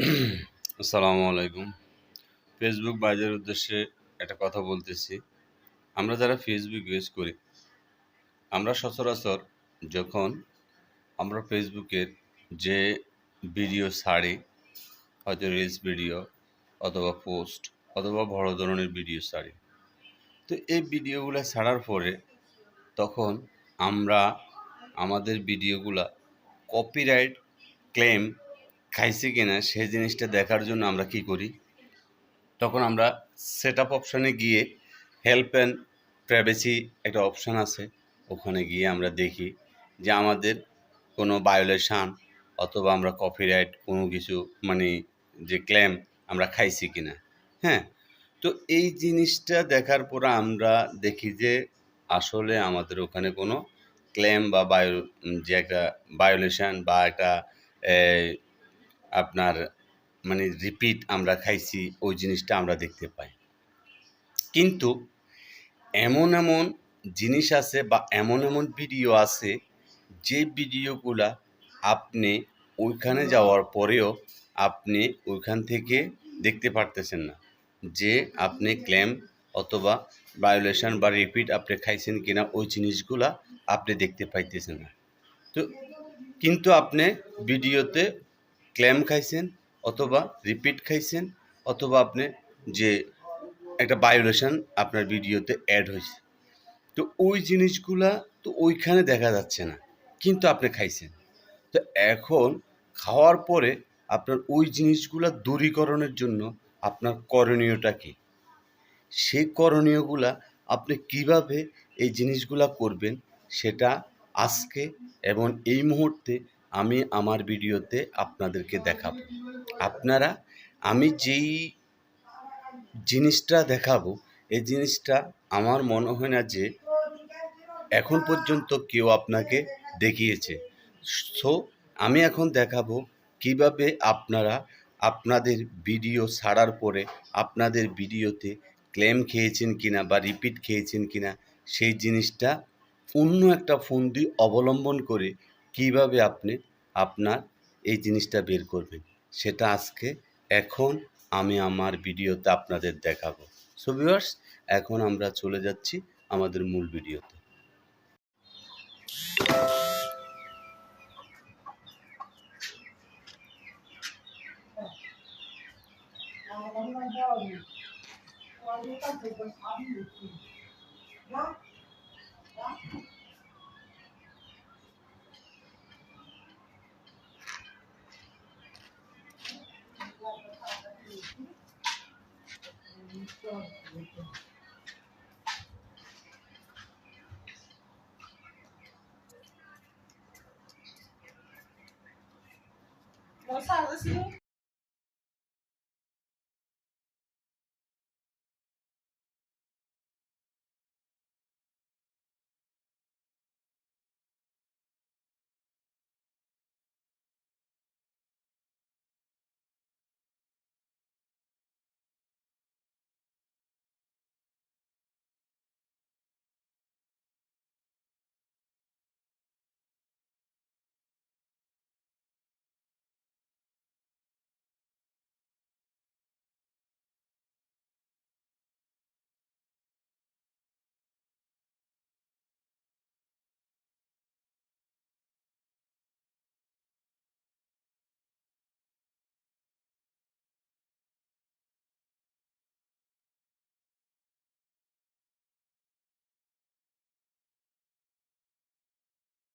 আসসালামু আলাইকুম। ফেসবুক বাইজের উদ্দেশ্যে একটা কথা বলতেছি। আমরা যারা ফেসবুক ইউজ করি, আমরা সচরাচর যখন আমরা ফেসবুকের যে ভিডিও ছাড়ি, হয়তো রিলস ভিডিও অথবা পোস্ট অথবা বড় ধরনের ভিডিও ছাড়ি, তো এই ভিডিওগুলো ছাড়ার পরে তখন আমরা আমাদের ভিডিওগুলা কপিরাইট ক্লেম খাইছে কিনা সেই জিনিসটা দেখার জন্য আমরা কি করি? তখন আমরা সেট আপ অপশানে গিয়ে হেল্প অ্যান্ড প্রাইভেসি একটা অপশান আছে। ওখানে গিয়ে আমরা দেখি যে আমাদের কোনো বায়োলেশান অথবা আমরা কপিরাইট কোনো কিছু মানে যে ক্লেম আমরা খাইছি কিনা। হ্যাঁ? তো এই জিনিসটা দেখার পর আমরা দেখি যে আসলে আমাদের ওখানে কোনো ক্লেম বা বায়ো যে একটা বায়োলেশন বা একটা আপনার মানে রিপিট আমরা খাইছি, ওই জিনিসটা আমরা দেখতে পাই। কিন্তু এমন এমন জিনিস আছে বা এমন এমন ভিডিও আছে, যে ভিডিওগুলা আপনি ওইখানে যাওয়ার পরেও আপনি ওইখান থেকে দেখতে পারতেছেন না। যে আপনি ক্লেম অথবা ভায়োলেশন বা রিপিট আপনি খাইছেন কিনা, ওই জিনিসগুলা আপনি দেখতে পাইতেছেন না। তো, কিন্তু আপনি ভিডিওতে ক্লেম খাইছেন অথবা রিপিট খাইছেন অথবা আপনি যে একটা ভায়োলেশন আপনার ভিডিওতে অ্যাড হয়েছে। তো ওই জিনিসগুলা তো ওইখানে দেখা যাচ্ছে না, কিন্তু আপনি খাইছেন। তো এখন খাওয়ার পরে আপনার ওই জিনিসগুলা দূরীকরণের জন্য আপনার করণীয়টা কী? সেই করণীয়গুলা আপনি কীভাবে এই জিনিসগুলা করবেন সেটা আজকে এবং এই মুহূর্তে আমি আমার ভিডিওতে আপনাদেরকে দেখাবো। আপনারা, আমি যেই জিনিসটা দেখাবো, এই জিনিসটা আমার মনে হয় না যে এখন পর্যন্ত কেউ আপনাকে দেখিয়েছে। সো, আমি এখন দেখাবো কীভাবে আপনারা আপনাদের ভিডিও ছাড়ার পরে আপনাদের ভিডিওতে ক্লেম খেয়েছেন কিনা বা রিপিট খেয়েছেন কিনা, সেই জিনিসটা অন্য একটা ফোন দিয়ে অবলম্বন করে কীভাবে আপনি আপনার এই জিনিসটা বের করবেন সেটা আজকে এখন আমি আমার ভিডিওতে আপনাদের দেখাবো সো ভিউয়ার্স এখন আমরা চলে যাচ্ছি আমাদের মূল ভিডিওতে Vamos falar assim.